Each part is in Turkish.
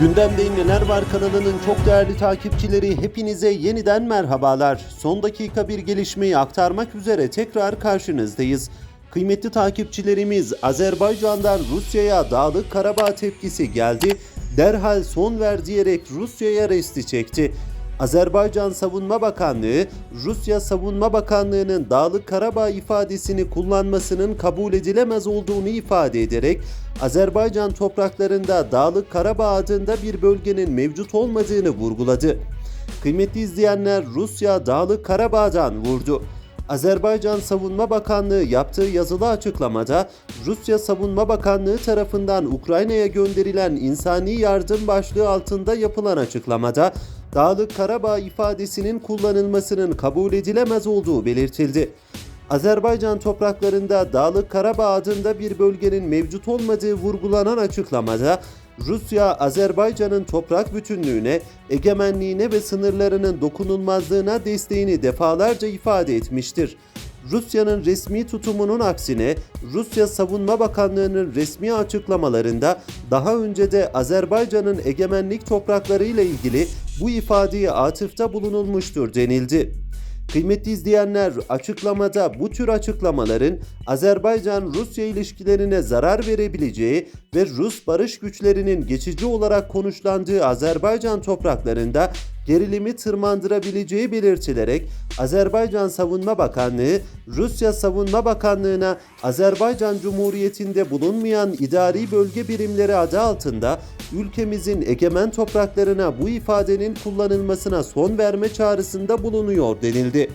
Gündemde Neler Var kanalının çok değerli takipçileri hepinize yeniden merhabalar. Son dakika bir gelişmeyi aktarmak üzere tekrar karşınızdayız. Kıymetli takipçilerimiz Azerbaycan'dan Rusya'ya Dağlık Karabağ tepkisi geldi. Derhal son ver diyerek Rusya'ya resti çekti. Azerbaycan Savunma Bakanlığı, Rusya Savunma Bakanlığı'nın Dağlık Karabağ ifadesini kullanmasının kabul edilemez olduğunu ifade ederek Azerbaycan topraklarında Dağlık Karabağ adında bir bölgenin mevcut olmadığını vurguladı. Kıymetli izleyenler Rusya Dağlık Karabağ'dan vurdu. Azerbaycan Savunma Bakanlığı yaptığı yazılı açıklamada Rusya Savunma Bakanlığı tarafından Ukrayna'ya gönderilen insani yardım başlığı altında yapılan açıklamada Dağlık Karabağ ifadesinin kullanılmasının kabul edilemez olduğu belirtildi. Azerbaycan topraklarında Dağlık Karabağ adında bir bölgenin mevcut olmadığı vurgulanan açıklamada Rusya, Azerbaycan'ın toprak bütünlüğüne, egemenliğine ve sınırlarının dokunulmazlığına desteğini defalarca ifade etmiştir. Rusya'nın resmi tutumunun aksine Rusya Savunma Bakanlığı'nın resmi açıklamalarında daha önce de Azerbaycan'ın egemenlik toprakları ile ilgili bu ifadeye atıfta bulunulmuştur denildi. Kıymetli izleyenler, açıklamada bu tür açıklamaların Azerbaycan-Rusya ilişkilerine zarar verebileceği ve Rus barış güçlerinin geçici olarak konuşlandığı Azerbaycan topraklarında gerilimi tırmandırabileceği belirtilerek Azerbaycan Savunma Bakanlığı, Rusya Savunma Bakanlığı'na Azerbaycan Cumhuriyeti'nde bulunmayan idari bölge birimleri adı altında ülkemizin egemen topraklarına bu ifadenin kullanılmasına son verme çağrısında bulunuyor denildi.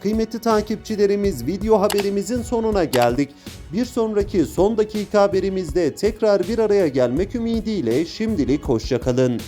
Kıymetli takipçilerimiz video haberimizin sonuna geldik. Bir sonraki son dakika haberimizde tekrar bir araya gelmek ümidiyle şimdilik hoşçakalın.